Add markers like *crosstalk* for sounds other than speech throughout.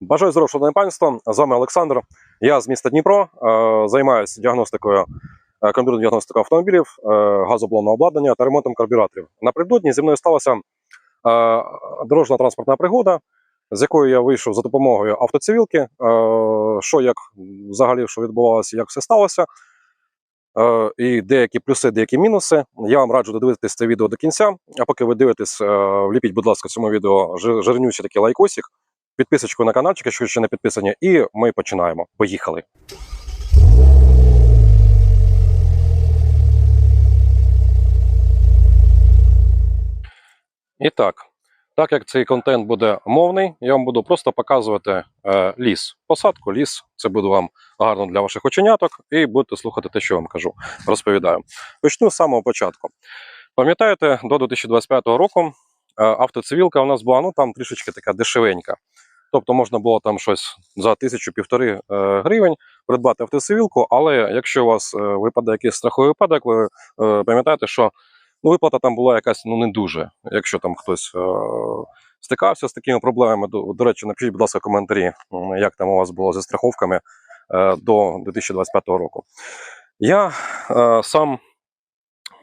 Бажаю здоров'я, шановне панство. З вами Олександр. Я з міста Дніпро. е, Займаюся діагностикою, е, комп'ютерною діагностикою автомобілів, е, газоблонного обладнання та ремонтом карбюраторів. Напередодні зі мною сталася дорожня транспортна пригода, з якою я вийшов за допомогою автоцивілки. Що як взагалі що відбувалося, як все сталося. І деякі плюси, деякі мінуси. Я вам раджу додивитись це відео до кінця. А поки ви дивитесь, вліпіть, будь ласка, цьому відео жир- жирнючий такий лайкосик підписочку на каналчик, якщо ще не підписані, і ми починаємо. Поїхали. І так, так як цей контент буде мовний, я вам буду просто показувати е, ліс. Посадку, ліс. Це буде вам гарно для ваших оченяток, і будете слухати те, що я вам кажу. Розповідаю. Почну з самого початку. Пам'ятаєте, до 2025 року е, автоцивілка у нас була ну там трішечки така дешевенька. Тобто можна було там щось за тисячу-півтори е, гривень придбати автоцивілку, але якщо у вас е, випаде якийсь страховий випадок, ви е, пам'ятаєте, що ну, виплата там була якась ну, не дуже. Якщо там хтось стикався з такими проблемами, до, до речі, напишіть, будь ласка, коментарі, як там у вас було зі страховками до 2025 року. Я сам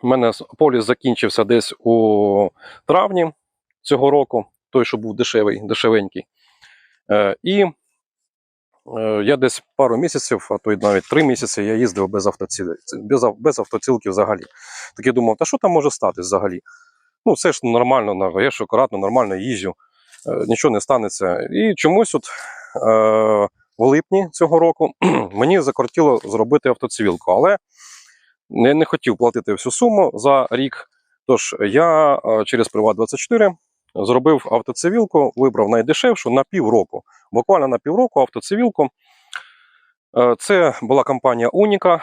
у мене поліс закінчився десь у травні цього року, той, що був дешевий, дешевенький. Е, і е, я десь пару місяців, а то й навіть три місяці, я їздив без автоцілки, без, без автоцілки взагалі. Так я думав, та що там може стати взагалі? Ну, все ж нормально, я ж акуратно, нормально їжджу, е, нічого не станеться. І чомусь от е, в липні цього року *clears throat* мені закортіло зробити автоцивілку, але не, не хотів платити всю суму за рік. Тож я через Приват24 зробив автоцивілку, вибрав найдешевшу на півроку. Буквально на півроку автоцивілку. Е, Це була компанія Уніка.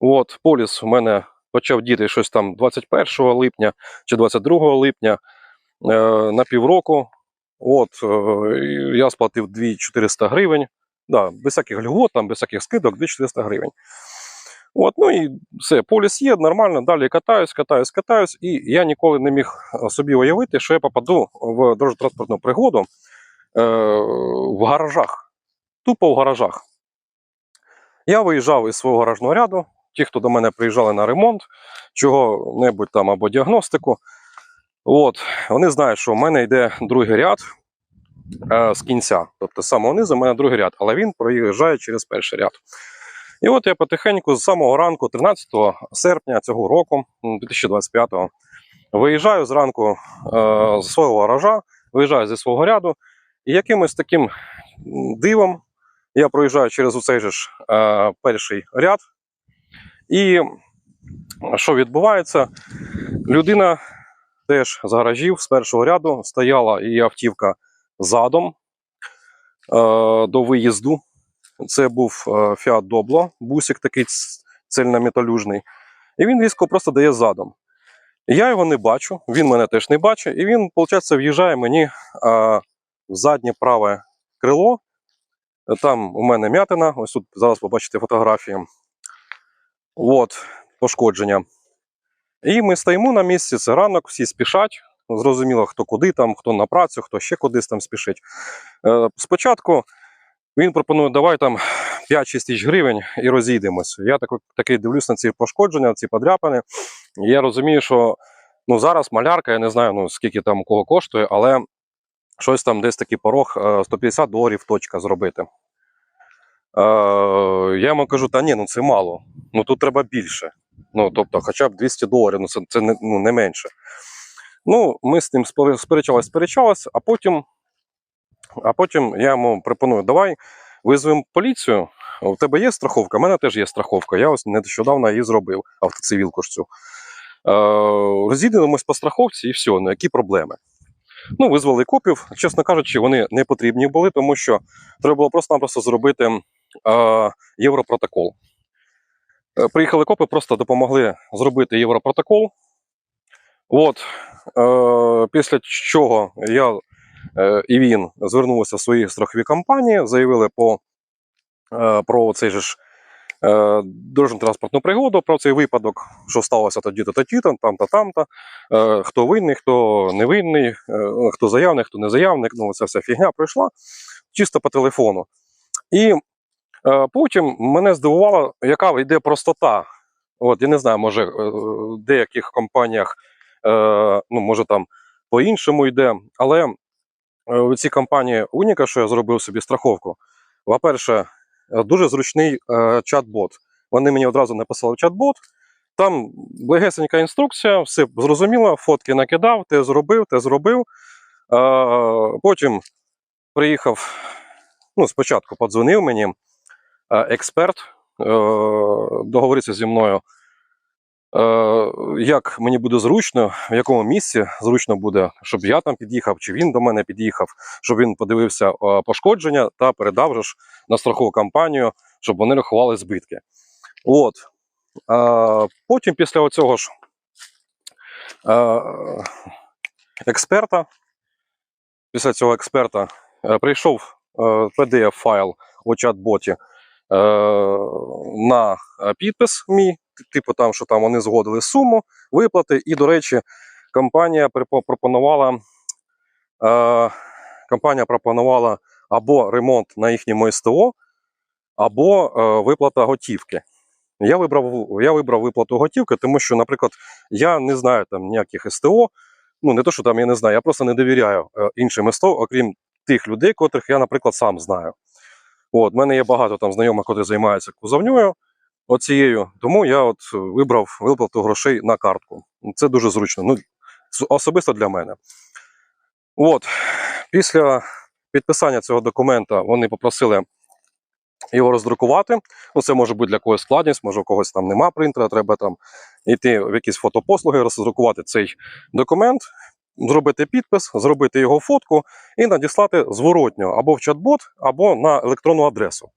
От, поліс у мене почав діти щось там 21 липня чи 22 липня е, на півроку. От, е, я сплатив 2400 гривень. Да, без всяких льгот, там, без всяких скидок 2400 гривень. От, ну і все, поліс є, нормально, далі катаюсь, катаюсь, катаюсь, і я ніколи не міг е, собі уявити, що я попаду в дорожньо-транспортну пригоду е, в гаражах. Тупо в гаражах. Я виїжджав із свого гаражного ряду. Ті, хто до мене приїжджали на ремонт, чого-небудь там або діагностику. От, вони знають, що в мене йде другий ряд е, з кінця. Тобто з самого низу в мене другий ряд, але він проїжджає через перший ряд. І от я потихеньку з самого ранку, 13 серпня цього року, 2025-го, виїжджаю зранку е, з свого гаража, виїжджаю зі свого ряду, і якимось таким дивом я проїжджаю через оцей же ж е, перший ряд. І що відбувається? Людина теж з гаражів з першого ряду стояла її автівка задом е, до виїзду. Це був е, Fiat Doblo, бусик такий цельнометалюжний. І він різко просто дає задом. Я його не бачу, він мене теж не бачить, і він, виходить, в'їжджає мені е, в заднє праве крило. Там у мене м'ятина, ось тут зараз побачите фотографії. От, пошкодження. І ми стоїмо на місці, це ранок, всі спішать. Зрозуміло, хто куди там, хто на працю, хто ще кудись там спішить. Е, спочатку він пропонує, давай там 5-6 тисяч гривень і розійдемось. Я так, такий дивлюсь на ці пошкодження, ці подряпини. І я розумію, що ну, зараз малярка, я не знаю, ну, скільки там кого коштує, але щось там десь такий порог е, 150 доларів точка зробити. Е, я йому кажу, та ні, ну це мало. Ну тут треба більше. Ну, тобто, хоча б 200 доларів, ну це, це не, ну, не менше. Ну, ми з ним сперечались, сперечались, а потім, а потім я йому пропоную, давай визвемо поліцію. У тебе є страховка? У мене теж є страховка. Я ось нещодавно її зробив, автоцивілку ж цю. Е, розійдемось по страховці і все, ну які проблеми. Ну, визвали копів. Чесно кажучи, вони не потрібні були, тому що треба було просто-напросто зробити е, європротокол. Е, Приїхали копи, просто допомогли зробити європротокол. От, е, після чого я і він звернулися в свої страхові компанії, заявили по, е, про цей же ж е, дорожньо-транспортну пригоду про цей випадок, що сталося тоді-то, тоді-то, там-то, там-то, е, хто винний, хто не винний, е, хто заявник, хто не заявник. Ну, ця вся фігня пройшла чисто по телефону. І е, потім мене здивувало, яка йде простота. От, я не знаю, може, е, в деяких компаніях, е, ну, може там по-іншому йде, але е, у цій компанії Уніка, що я зробив собі страховку, по-перше, е, дуже зручний е, чат-бот. Вони мені одразу написали чат-бот. Там легесенька інструкція, все зрозуміло, фотки накидав, те зробив, те зробив. Е, потім приїхав, ну, спочатку подзвонив мені е, експерт, е, договорився зі мною, е, як мені буде зручно, в якому місці зручно буде, щоб я там під'їхав, чи він до мене під'їхав, щоб він подивився е, пошкодження та передав ж на страхову компанію, щоб вони рахували збитки. От. Е, потім після оцього ж е, експерта, після цього експерта е, прийшов е, PDF-файл у чат-боті е, на е, підпис мій, типу там, що там вони згодили суму виплати. І, до речі, компанія пропонувала, е, компанія пропонувала або ремонт на їхньому СТО, або е, виплата готівки. Я вибрав, я вибрав виплату готівки, тому що, наприклад, я не знаю там ніяких СТО. Ну, не то, що там я не знаю, я просто не довіряю е, іншим СТО, окрім тих людей, котрих я, наприклад, сам знаю. От, в мене є багато там знайомих, котрі займаються кузовньою оцією, тому я от вибрав виплату грошей на картку. Це дуже зручно. Ну, особисто для мене. От, після підписання цього документа вони попросили його роздрукувати. Ну, це може бути для когось складність, може у когось там нема принтера, треба там йти в якісь фотопослуги, роздрукувати цей документ, зробити підпис, зробити його фотку і надіслати зворотньо або в чат-бот, або на електронну адресу.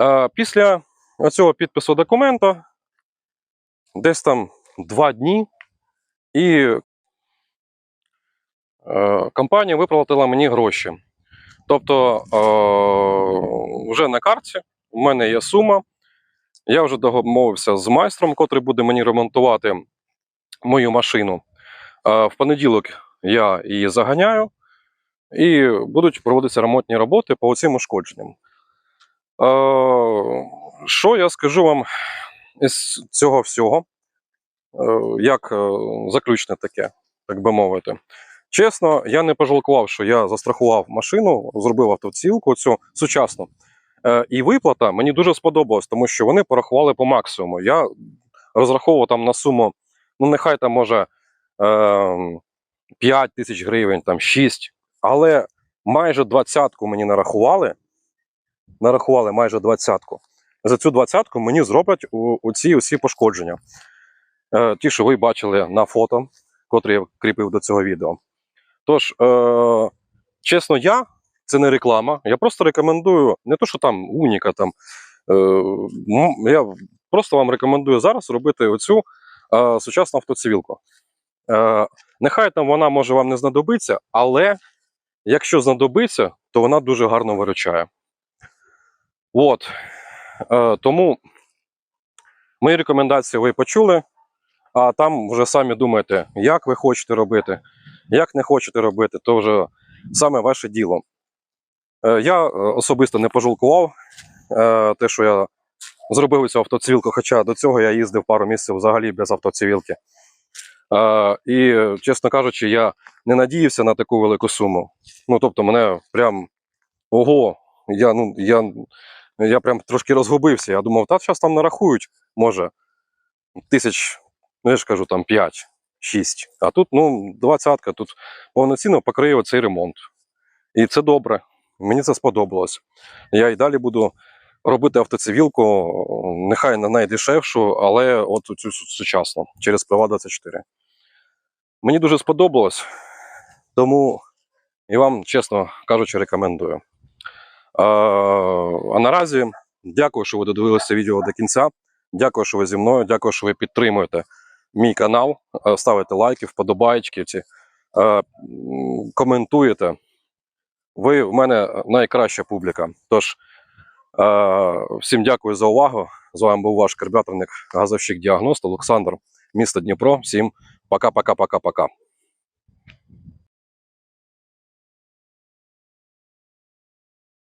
Е, після цього підпису документа десь там два дні, і е, компанія виплатила мені гроші. Тобто е, вже на карті у мене є сума. Я вже домовився з майстром, котрий буде мені ремонтувати мою машину. Е, в понеділок я її заганяю, і будуть проводитися ремонтні роботи по цим ушкодженням. Що я скажу вам із цього всього, е, як е, заключне таке, так би мовити. Чесно, я не пожалкував, що я застрахував машину, зробив автоцілку цю сучасну. Е, і виплата мені дуже сподобалась, тому що вони порахували по максимуму. Я розраховував там на суму, ну нехай там може е, 5 тисяч гривень, там 6, але майже двадцятку мені нарахували. Нарахували майже двадцятку. За цю двадцятку мені зроблять ці усі пошкодження. Е, ті, що ви бачили на фото, котрі я кріпив до цього відео. Тож, е, чесно, я це не реклама. Я просто рекомендую, не то, що там уніка там. Е, я просто вам рекомендую зараз робити оцю е, сучасну автоцивілку. Е, нехай там вона може вам не знадобиться, але якщо знадобиться, то вона дуже гарно виручає. От. Е, тому мої рекомендації ви почули, а там вже самі думайте, як ви хочете робити, як не хочете робити, то вже саме ваше діло. Е, Я е, особисто не пожалкував те, що я зробив цю автоцивілку, хоча до цього я їздив пару місяців взагалі без автоцивілки. І, чесно кажучи, я не надіявся на таку велику суму. Ну, тобто, мене прям ого, я, ну, я, я прям трошки розгубився. Я думав, та зараз там нарахують, може, тисяч, ну я ж кажу, там 5, 6. А тут, ну, двадцятка, тут повноцінно покриє цей ремонт. І це добре. Мені це сподобалось. Я і далі буду робити автоцивілку, нехай не найдешевшу, але от цю сучасну через права 24. Мені дуже сподобалось, тому і вам, чесно кажучи, рекомендую. А, наразі дякую, що ви додивилися відео до кінця. Дякую, що ви зі мною. Дякую, що ви підтримуєте мій канал, е, ставите лайки, вподобайки, е, коментуєте. Ви в мене найкраща публіка. Тож е, всім дякую за увагу, З вами був ваш карбюраторник, газовщик діагност Олександр, місто Дніпро. Всім пока-пока-пока-пока.